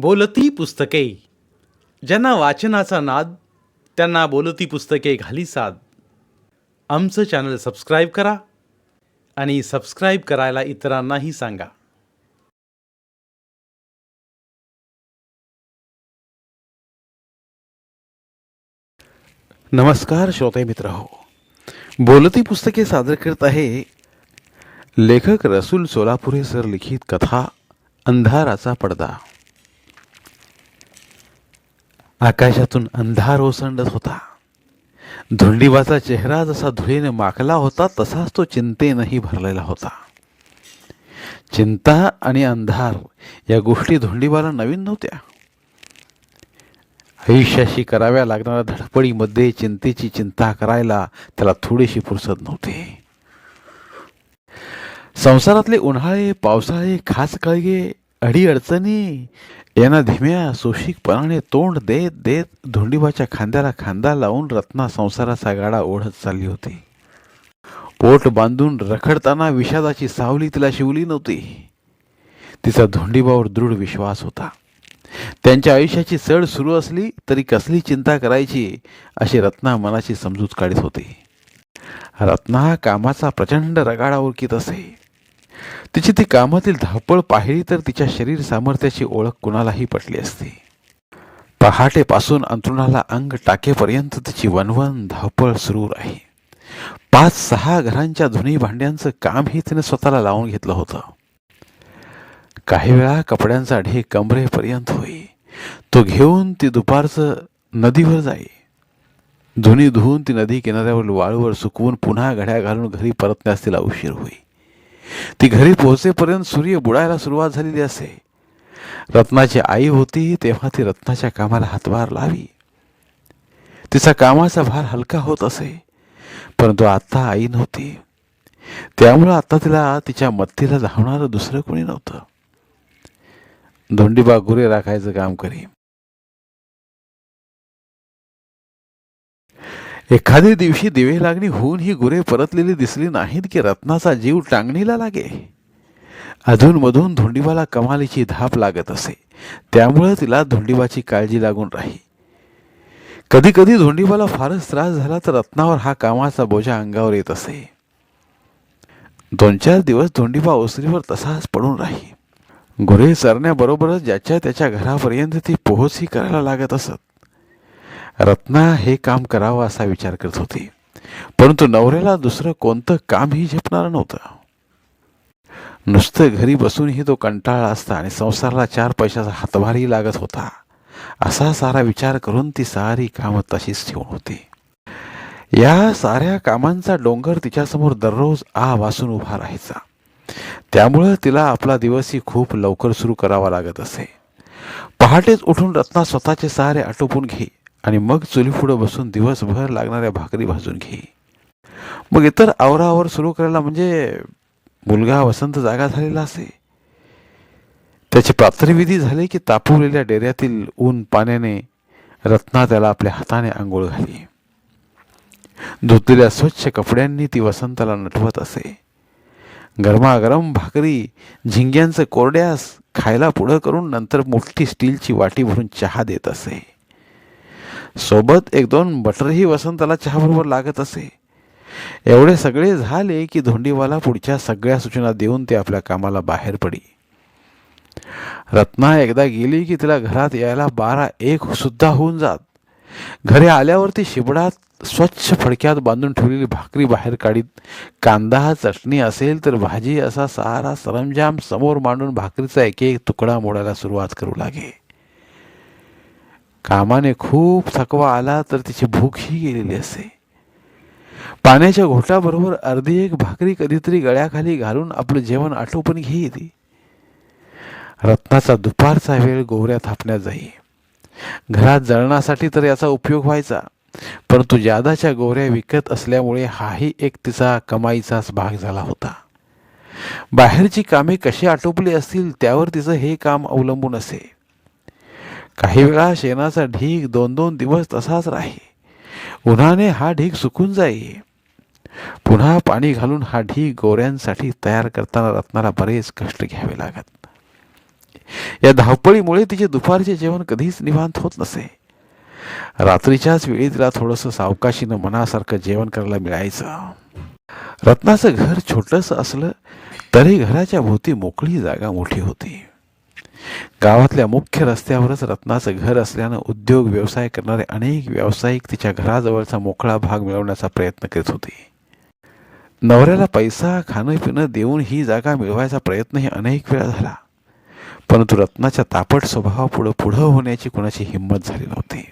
बोलती पुस्तके. ज्यांना वाचनाचा नाद त्यांना बोलती पुस्तके घाली साद. आमचं चॅनल सबस्क्राईब करा आणि सबस्क्राईब करायला इतरांनाही सांगा. नमस्कार श्रोते मित्र हो. बोलती पुस्तके सादर करत आहे लेखक रसूल सोलापुरे सर लिखित कथा अंधाराचा पडदा. आकाशातून अंधार ओसंडत होता. धुंडीबाचा चेहरा जसा धुळीने माखला होता तसाच तो चिंतेनंही भरलेला होता. चिंता आणि अंधार या गोष्टी धुंडीबाला नवीन नव्हत्या. आयुष्याशी कराव्या लागणाऱ्या धडपडीमध्ये चिंतेची चिंता करायला त्याला थोडीशी फुरसत नव्हती. संसारातले उन्हाळे पावसाळे खास कळगे अडीअडचणी. यांना धीम्या सोशिकपणाने तोंड देत देत धोंडीबाच्या खांद्याला खांदा लावून रत्ना संसाराचा गाडा ओढत चालली होती. पोट बांधून रखडताना विषादाची सावली तिला शिवली नव्हती. तिचा धोंडीबावर दृढ विश्वास होता. त्यांच्या आयुष्याची चढ सुरू असली तरी कसली चिंता करायची अशी रत्ना मनाची समजूत काढत होती. रत्ना कामाचा प्रचंड रगाडा ओळखीत असे. तिची ती कामातील धावपळ पाहिली तर तिच्या शरीर सामर्थ्याची ओळख कुणालाही पटली असती. पहाटेपासून अंतरुणाला अंग टाकेपर्यंत तिची वनवन धावपळ सुरू राही. पाच सहा घरांच्या धुनी भांड्यांचं कामही तिने स्वतःला लावून घेतलं होतं. काही वेळा कपड्यांचा ढे कमरेपर्यंत होई. तो घेऊन ती दुपारचं नदीवर जाई. धुनी धुवून ती नदी किनाऱ्यावर वाळूवर सुकवून पुन्हा घड्या घालून घरी परतण्यास तिला उशीर होई. ती घरी पोहोचेपर्यंत सूर्य बुडायला सुरुवात झालेली असे. रत्नाची आई होती तेव्हा ती रत्नाच्या कामाला हातभार लावी. तिचा कामाचा भार हलका होत असे. परंतु आता आई नव्हती. त्यामुळं आता तिला तिच्या मत्तीला धावणारं दुसरं कोणी नव्हतं. धोंडीबा गुरे राखायचं काम करी एखाद्या दिवशी दिवे लागणी होऊन ही गुरे परतलेली दिसली नाहीत की रत्नाचा जीव टांगणीला लागे. अधूनमधून धोंडिबाला कमालीची धाप लागत असे. त्यामुळं तिला धोंडिबाची काळजी लागून राही. कधी कधी धोंडीबाला फारच त्रास झाला तर रत्नावर हा कामाचा बोजा अंगावर येत असे. दोन चार दिवस धोंडीबा ओसरीवर तसाच पडून राही. गुरे चरण्याबरोबरच ज्याच्या त्याच्या घरापर्यंत ती पोहोचही करायला लागत असत. रत्ना हे काम करावं असा विचार करत होती. परंतु नवऱ्याला दुसरं कोणतं कामही झेपणार नव्हतं. नुसतं घरी बसूनही तो कंटाळला असता आणि संसाराला चार पैशाचा हातभारही लागत होता. असा सारा विचार करून ती सारी कामं तशीच ठेवून होती. या साऱ्या कामांचा डोंगर तिच्यासमोर दररोज आ वासून उभा राहायचा. त्यामुळं तिला आपला दिवसही खूप लवकर सुरू करावा लागत असे. पहाटेच उठून रत्ना स्वतःचे सारे आटोपून घे आणि मग चुलीपुढं बसून दिवसभर लागणाऱ्या भाकरी भाजून घे. मग इतर आवरावर सुरू करायला म्हणजे मुलगा वसंत जागा झालेला असे. त्याची प्रात्रविधी झाली की तापवलेल्या डेऱ्यातील ऊन पाण्याने रत्ना त्याला आपल्या हाताने आंघोळ घाली. धुतलेल्या स्वच्छ कपड्यांनी ती वसंताला नटवत असे. गरमागरम भाकरी झिंग्यांचं कोरड्यास खायला पुढं करून नंतर मोठी स्टीलची वाटी भरून चहा देत असे. सोबत एक दोन बटरही वसंताला चहाबरोबर लागत असे. एवढे सगळे झाले की धोंडीवाला पुढच्या सगळ्या सूचना देऊन ते आपल्या कामाला बाहेर पडी रत्ना एकदा गेली की तिला घरात यायला बारा एक सुद्धा होऊन जात. घरी आल्यावरती शिबडात स्वच्छ फडक्यात बांधून ठेवलेली भाकरी बाहेर काढीत. कांदा चटणी असेल तर भाजी असा सारा सरंजाम समोर मांडून भाकरीचा एक एक तुकडा मोडायला सुरुवात करू लागे. कामाने खूप थकवा आला तर तिची भूकही गेलेली असे पाण्याच्या घोटाबरोबर अर्धी एक भाकरी कधीतरी गळ्याखाली घालून आपलं जेवण आटोपण घेई रत्नाचा दुपारचा वेळ गोवऱ्या थापण्यात जाई. घरात जळणासाठी तर याचा उपयोग व्हायचा परंतु जादाच्या गोवऱ्या विकत असल्यामुळे हाही एक तिचा कमाईचाच भाग झाला होता. बाहेरची कामे कशी आटोपली असतील त्यावर तिचं हे काम अवलंबून असे. काही वेळा शेणाचा ढीग दोन दोन दिवस तसाच राही उन्हाने हा ढीग सुकून जाई पुन्हा पाणी घालून हा ढीग गोऱ्यांसाठी तयार करताना रत्नाला बरेच कष्ट घ्यावे लागत. या धावपळीमुळे तिचे दुपारचे जेवण कधीच निवांत होत नसे. रात्रीच्याच वेळी तिला थोडंसं सावकाशीनं मनासारखं जेवण करायला मिळायचं. रत्नाचं घर छोटंसं असलं तरी घराच्या भोवती मोकळी जागा मोठी होती. गावातल्या मुख्य रस्त्यावरच रत्नाचं घर असल्यानं उद्योग व्यवसाय करणारे अनेक व्यावसायिक तिच्या घराजवळचा मोकळा भाग मिळवण्याचा प्रयत्न करीत होते. नवऱ्याला पैसा खाणं पिणं देऊन ही जागा मिळवायचा प्रयत्नही अनेक वेळा झाला. परंतु रत्नाच्या तापट स्वभावापुढं पुढं होण्याची कुणाची हिंमत झाली नव्हती.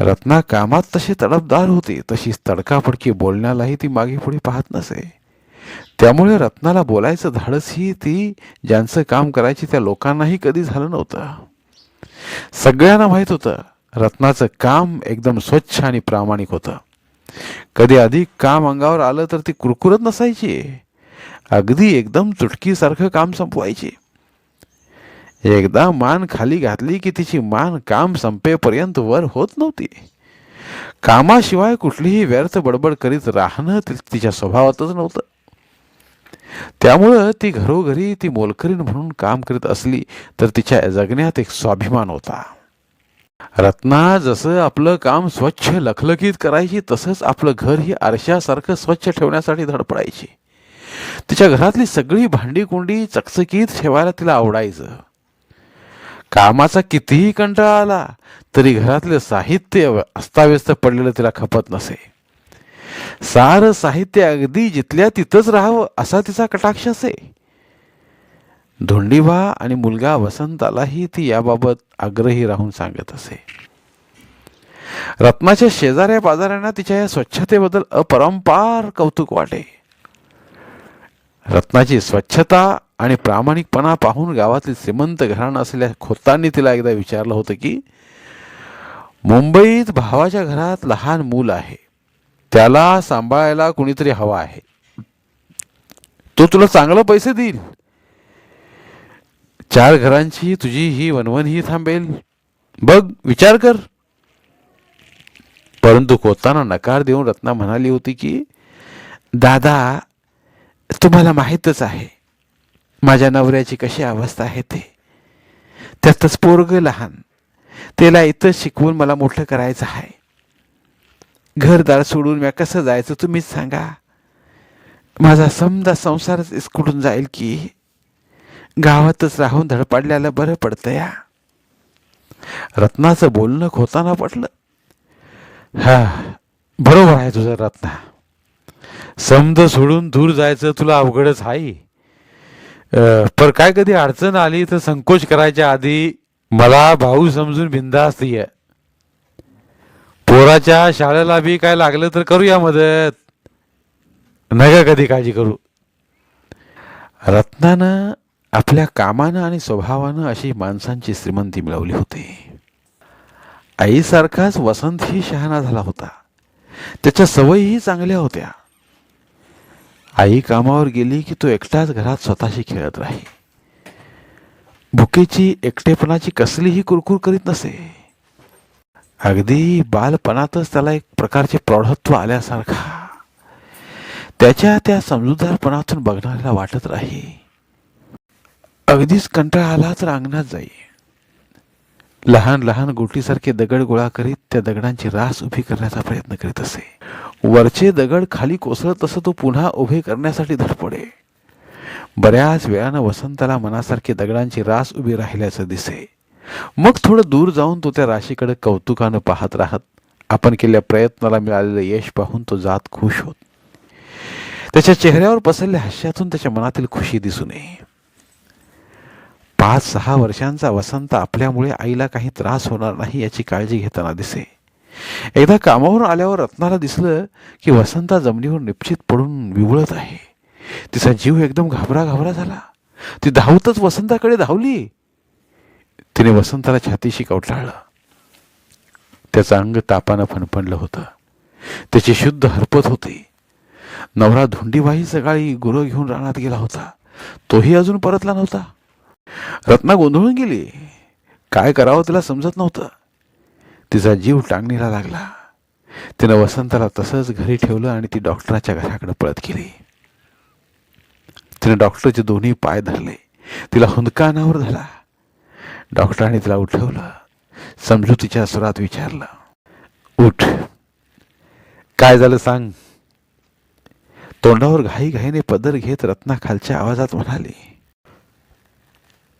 रत्ना कामात तशी तडपदार होती तशीच तडकाफडकी बोलण्यालाही ती मागे पुढे पाहत नसे. त्यामुळे रत्नाला बोलायचं धाडसही ती ज्यांचं काम करायची त्या लोकांनाही कधी झालं नव्हतं. सगळ्यांना माहीत होतं रत्नाचं काम एकदम स्वच्छ आणि प्रामाणिक होतं. कधी अधिक काम अंगावर आलं तर ती कुरकुरत नसायची. अगदी एकदम चुटकीसारखं काम संपवायची. एकदा मान खाली घातली की तिची मान काम संपेपर्यंत वर होत नव्हती. कामाशिवाय कुठलीही व्यर्थ बडबड करीत राहणं तिच्या स्वभावातच नव्हतं. त्यामुळं ती घरोघरी ती मोलकरीण म्हणून काम करीत असली तर तिच्या जगण्यात एक स्वाभिमान होता. रत्ना जसं आपलं काम स्वच्छ लखलखीत करायची तसंच आपलं घर ही आरशासारखं स्वच्छ ठेवण्यासाठी धडपडायची. तिच्या घरातली सगळी भांडी कुंडी चकचकीत ठेवायला तिला आवडायचं. कामाचा कितीही कंटाळा आला तरी घरातले साहित्य अस्ताव्यस्त पडलेलं तिला खपत नसे. सारं साहित्य अगदी जिथल्या तिथंच राहावं असा तिचा कटाक्ष असे. धोंडीबा आणि मुलगा वसंतालाही ती याबाबत आग्रही राहून सांगत असे. रत्नाच्या शेजाऱ्या पाजाऱ्यांना तिच्या या स्वच्छतेबद्दल अपरंपार कौतुक वाटे. रत्नाची स्वच्छता आणि प्रामाणिकपणा पाहून गावातील श्रीमंत घराणं असलेल्या खोतांनी तिला एकदा विचारलं होतं की मुंबईत भावाच्या घरात लहान मूल आहे. त्याला सांभाळायला कुणीतरी हवा आहे. तो तुला चांगलं पैसे देईल. चार घरांची तुझी ही वनवन ही थांबेल. बघ विचार कर. परंतु खोताना नकार देऊन रत्ना म्हणाली होती की दादा तुम्हाला माहीतच आहे माझ्या नवऱ्याची कशी अवस्था आहे ते. त्यातच पोरग लहान. त्याला इथं शिकवून मला मोठं करायचं आहे. घरदार सोडून म्या कसं जायचं तुम्हीच सांगा. माझा समजा संसारच इसकुटून जाईल की गावातच राहून धडपडल्याला बरं पडतं या. रत्नाचं बोलणं खोताना पटलं हा बरोबर आहे तुझं रत्ना. समज सोडून दूर जायचं तुला अवघडच आहे. पर काय कधी अडचण आली तर संकोच करायच्या आधी मला भाऊ समजून बिंदास्त ये. पोराच्या शाळेला बी काय लागलं तर करूया मदत. नका कधी काळजी करू. रत्नानं आपल्या कामानं आणि स्वभावानं अशी माणसांची श्रीमंती मिळवली होती. आईसारखाच वसंतही शहाणा झाला होता. त्याच्या सवयीही चांगल्या होत्या. आई कामावर गेली की तो एकटाच घरात स्वतःशी खेळत राही भुकेची एकटेपणाची कसलीही कुरकुर करीत नसे. अगदी बालपणातच त्याला एक प्रकारचे प्रौढत्व आल्यासारखा. त्याच्या त्या समजूतदारपणातून बघणाऱ्याला वाटत राही. अगदीच कंटाळा आला तर अंगणात जाई. लहान लहान गोटीसारखे दगड गोळा करीत त्या दगडांची रास उभी करण्याचा प्रयत्न करीत असे. वरचे दगड खाली कोसळत तसं तो पुन्हा उभे करण्यासाठी धडपडे. बऱ्याच वेळानं वसंताला मनासारखी दगडांची रास उभी राहिल्याचं दिसे. मग थोडं दूर जाऊन तो त्या राशीकडे कौतुकानं पाहत राहत आपण केलेल्या प्रयत्नाला मिळालेलं यश पाहून तो जात खुश होत. त्याच्या चेहऱ्यावर पसरल्या हास्यातून त्याच्या मनातील खुशी दिसू नये. पाच सहा वर्षांचा वसंत आपल्यामुळे आईला काही त्रास होणार नाही याची काळजी घेताना दिसे. एकदा कामावरून आल्यावर रत्नाला दिसलं की वसंता जमिनीवर निश्चित पडून विवळत आहे. तिचा जीव एकदम घाबरा घाबरा झाला. ती धावतच वसंताकडे धावली. तिने वसंताला छातीशी कवटाळलं. त्याचं अंग तापानं फणफणलं होतं. त्याची शुद्ध हरपत होती. नवरा धुंडीबाई सकाळी गुरं घेऊन रानात गेला होता. तोही अजून परतला नव्हता. रत्ना गोंधळून गेली. काय करावं तिला समजत नव्हतं. तिचा जीव टांगणीला लागला. तिनं वसंताला तसंच घरी ठेवलं आणि ती डॉक्टराच्या घराकडे पळत गेली. तिनं डॉक्टरचे दोन्ही पाय धरले. तिला हुंदका अनावर झाला डॉक्टरांनी तिला उठवलं समजुतीच्या सुरात विचारलं उठ काय झालं सांग. तोंडावर घाईघाईने पदर घेत रत्ना खालच्या आवाजात म्हणाली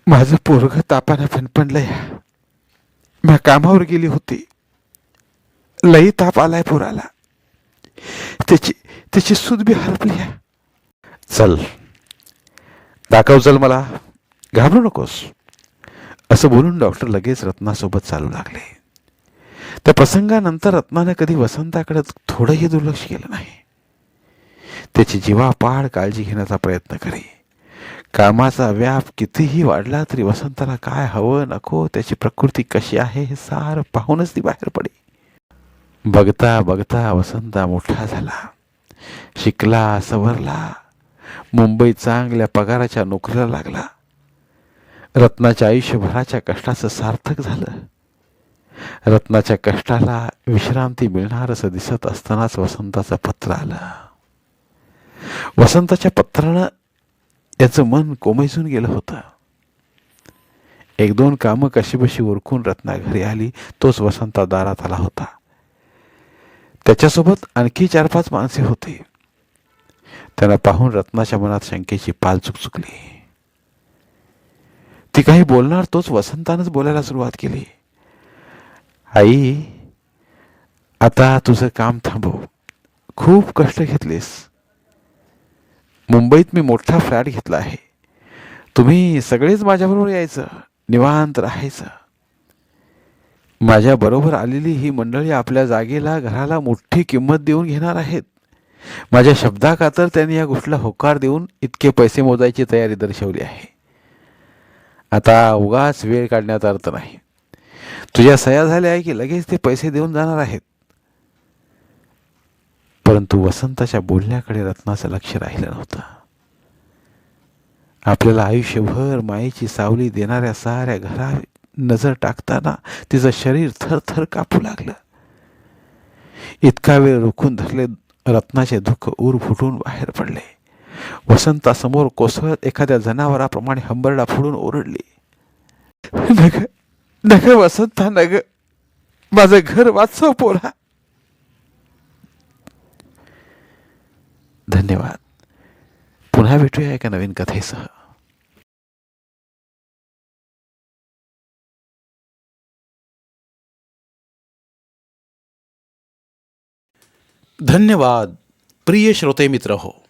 माझं पोरग तापानं फणफणलंय मी कामावर गेली होती. लई ताप आलाय पोराला. त्याची त्याची सूद बी हरपली चल दाखव चल मला. घाबरू नकोस. असं बोलून डॉक्टर लगेच रत्नासोबत चालू लागले. त्या प्रसंगानंतर रत्नानं कधी वसंताकडे थोडंही दुर्लक्ष केलं नाही. त्याची जीवापाड काळजी घेण्याचा प्रयत्न करी. कामाचा व्याप कितीही वाढला तरी वसंताला काय हवं नको त्याची प्रकृती कशी आहे हे सार पाहूनच ती बाहेर पडे बघता बघता वसंता मोठा झाला. शिकला सवरला. मुंबईत चांगल्या पगाराच्या नोकरीला लागला. रत्नाच्या आयुष्यभराच्या कष्टाचं सार्थक झालं. रत्नाच्या कष्टाला विश्रांती मिळणार असं दिसत असतानाच वसंताचं पत्र आलं. वसंताच्या पत्रानं त्याचं मन कोमेजून गेलं होतं. एक दोन कामं कशीबशी उरकून रत्ना घरी आली तोच वसंता दारात आला होता. त्याच्यासोबत आणखी चार पाच माणसे होती. त्यांना पाहून रत्नाच्या मनात शंकेची पाल चुकचुकली. ती काही बोलणार तोच वसंतानंच बोलायला सुरुवात केली. आई आता तुझं काम थांबव. खूप कष्ट घेतलेस. मुंबईत मी मोठा फ्लॅट घेतला आहे. तुम्ही सगळेच माझ्याबरोबर यायचं निवांत राहायचं. माझ्याबरोबर आलेली ही मंडळी आपल्या जागेला घराला मोठी किंमत देऊन घेणार आहेत. माझ्या शब्दाकातर त्यांनी या गोष्टीला होकार देऊन इतके पैसे मोजायची तयारी दर्शवली आहे. आता उगाच वेळ काढण्यात अर्थ नाही. तुझ्या सया झाल्या आहे की लगेच ते पैसे देऊन जाणार आहेत. परंतु वसंताच्या बोलण्याकडे रत्नाचं लक्ष राहिलं नव्हतं. आपल्याला आयुष्यभर मायेची सावली देणाऱ्या साऱ्या घरा नजर टाकताना तिचं शरीर थरथर कापू लागलं. इतका वेळ रोखून धरले रत्नाचे दुःख ऊर फुटून बाहेर पडले. वसंतासमोर कोसळत एखाद्या जनावराप्रमाणे हंबरडा फोडून ओरडली. नग नग वसंता नग माझं घर वाचव पोरा. धन्यवाद. पुन्हा भेटूया एका नवीन कथेसह. धन्यवाद प्रिय श्रोते मित्र हो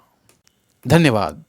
धन्यवाद.